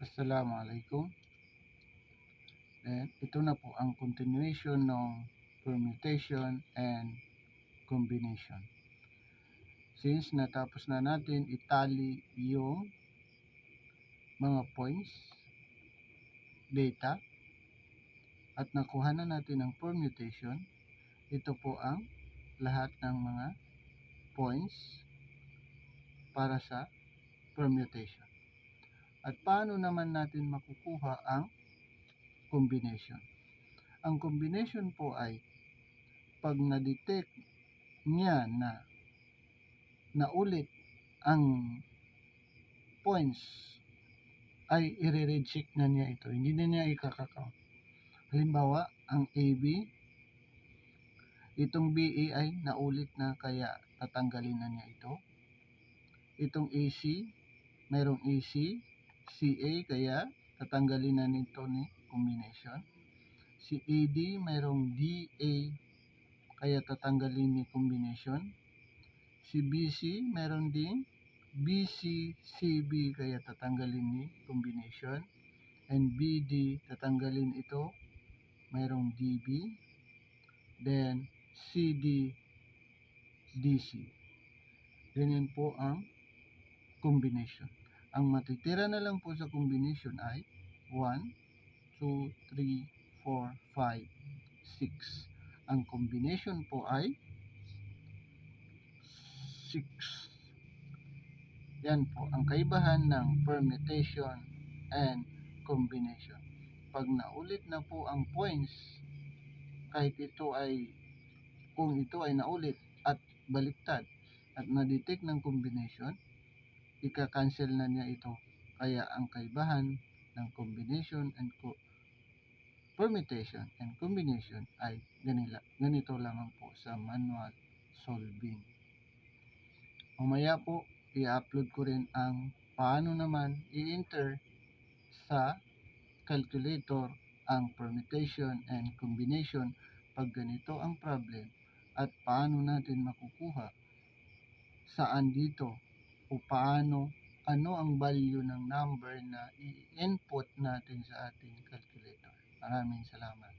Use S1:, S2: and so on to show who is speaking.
S1: Assalamualaikum. And ito na po ang continuation ng permutation and combination. Since natapos na natin itali yung mga points, data, at nakuha na natin ang permutation, ito po ang lahat ng mga points para sa permutation. At paano naman natin makukuha ang combination? Ang combination po ay pag na-detect niya na naulit ang points ay i-reject na niya ito. Hindi na niya ikakakount. Halimbawa, ang AB, itong BE ay naulit na kaya tatanggalin na niya ito. Itong AC, mayroong AC, CA kaya tatanggalin na nito ni combination. Si AD mayroong DA kaya tatanggalin ni combination. Si BC mayroon din BC, CB kaya tatanggalin ni combination. And BD tatanggalin ito. Mayroong DB. Then CD, DC. Ganyan po ang combination. Ang matitira na lang po sa combination ay 1, 2, 3, 4, 5, 6. Ang combination po ay 6. Yan po ang kaibahan ng permutation and combination. Pag naulit na po ang points, kahit ito ay kung ito ay naulit at baliktad at na-detect ng combination, ika-cancel na niya ito. Kaya ang kaibahan ng combination and co permutation and combination ay ganila, ganito lamang po sa manual solving. Mamaya po, i-upload ko rin ang paano naman i-enter sa calculator ang permutation and combination pag ganito ang problem at paano natin makukuha saan dito o paano ano ang value ng number na i-input natin sa ating calculator. Maraming salamat.